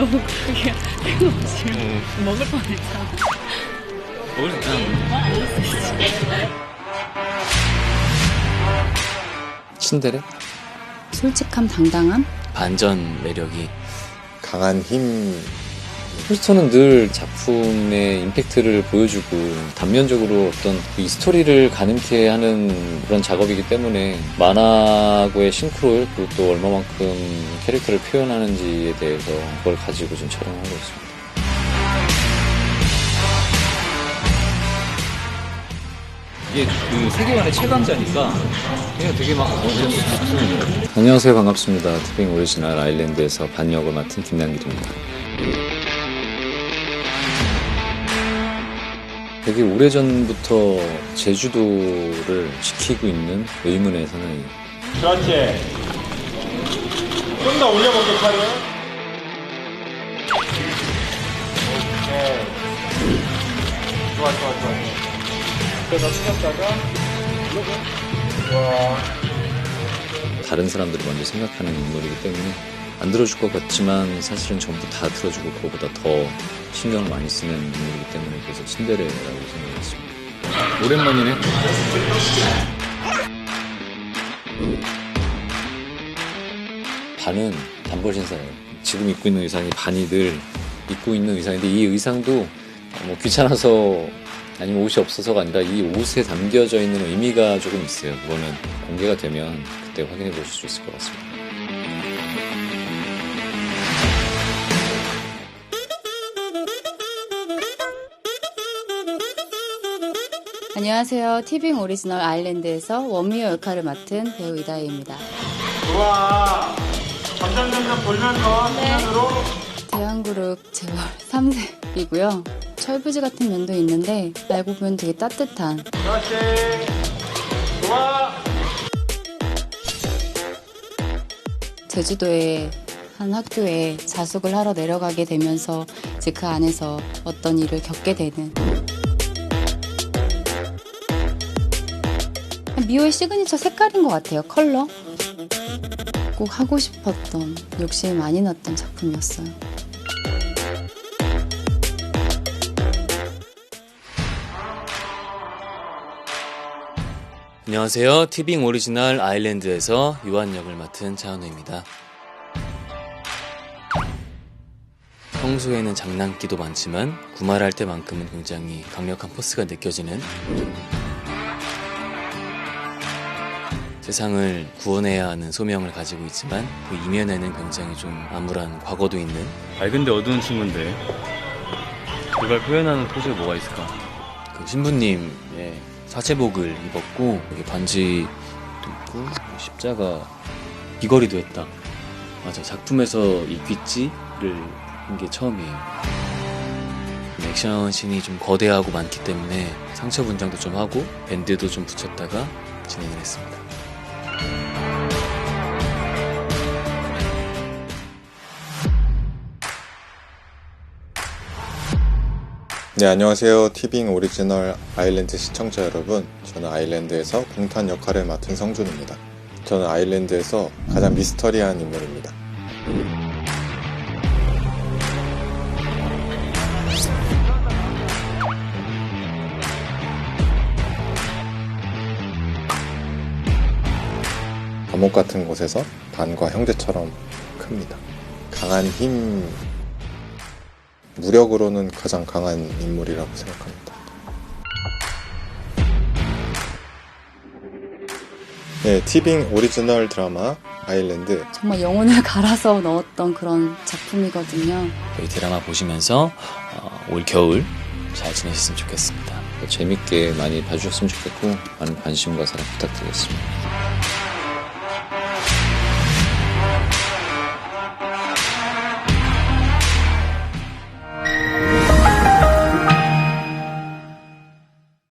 너무 그게 지금 먹을 뻔했잖아. 먹을 수 있잖아. 친데레? 솔직함, 당당함? 반전 매력이 강한 힘, 포스터는 늘 작품의 임팩트를 보여주고 단면적으로 어떤 이 스토리를 가늠케 하는 그런 작업이기 때문에 만화하고의 싱크로율 그리고 또 얼마만큼 캐릭터를 표현하는지에 대해서 그걸 가지고 지금 촬영하고 있습니다. 이게 그 세계관의 최강자니까 그냥 되게 막 안녕하세요 반갑습니다. 티빙 오리지널 아일랜드에서 반역을 맡은 김남길입니다. 되게 오래전부터 제주도를 지키고 있는 의문의 사나이 그렇지. 좀 더 올려볼게, 팔을. 오케이. 좋아, 좋아, 좋아. 그래서 숙였다가, 이러고. 좋아. 다른 사람들이 먼저 생각하는 인물이기 때문에 안 들어줄 것 같지만 사실은 전부 다 들어주고 그거보다 더 신경을 많이 쓰는 인물이기 때문에 그래서 친데레라고 생각했습니다. 오랜만이네. 반은 단벌 신사예요. 지금 입고 있는 의상이 반이 늘 입고 있는 의상인데 이 의상도 뭐 귀찮아서 아니면 옷이 없어서가 아니라 이 옷에 담겨져 있는 의미가 조금 있어요. 그거는 공개가 되면 그때 확인해 보실 수 있을 것 같습니다. 안녕하세요. 티빙 오리지널 아일랜드에서 원미호 역할을 맡은 배우 이다희입니다. 좋아. 점점, 점점 돌면서, 순간으로. 대한그룹 재벌 3세이고요. 철부지 같은 면도 있는데 알고 보면 되게 따뜻한 그렇지. 좋아. 제주도의 한 학교에 자숙을 하러 내려가게 되면서 이제 그 안에서 어떤 일을 겪게 되는 미호의 시그니처 색깔인 것 같아요 컬러 꼭 하고 싶었던 욕심이 많이 났던 작품이었어요 안녕하세요. 티빙 오리지널 아일랜드에서 유한 역을 맡은 차은우입니다. 평소에는 장난기도 많지만 구말할 때만큼은 굉장히 강력한 포스가 느껴지는 세상을 구원해야 하는 소명을 가지고 있지만 그 이면에는 굉장히 좀 암울한 과거도 있는 밝은데 어두운 친구인데 그걸 표현하는 포즈가 뭐가 있을까? 그 신부님의 사제복을 입었고 여기 반지도 있고 십자가 귀걸이도 했다. 맞아 작품에서 이 귀찌를 한 게 처음이에요. 액션 씬이 좀 거대하고 많기 때문에 상처 분장도 좀 하고 밴드도 좀 붙였다가 진행을 했습니다. 네, 안녕하세요. 티빙 오리지널 아일랜드 시청자 여러분. 저는 아일랜드에서 공탄 역할을 맡은 성준입니다. 저는 아일랜드에서 가장 미스터리한 인물입니다. 감옥 같은 곳에서 반과 형제처럼 큽니다. 강한 힘, 무력으로는 가장 강한 인물이라고 생각합니다. 네, 티빙 오리지널 드라마 아일랜드 정말 영혼을 갈아서 넣었던 그런 작품이거든요 저희 드라마 보시면서 어, 올 겨울 잘 지내셨으면 좋겠습니다. 재밌게 많이 봐주셨으면 좋겠고 많은 관심과 사랑 부탁드리겠습니다.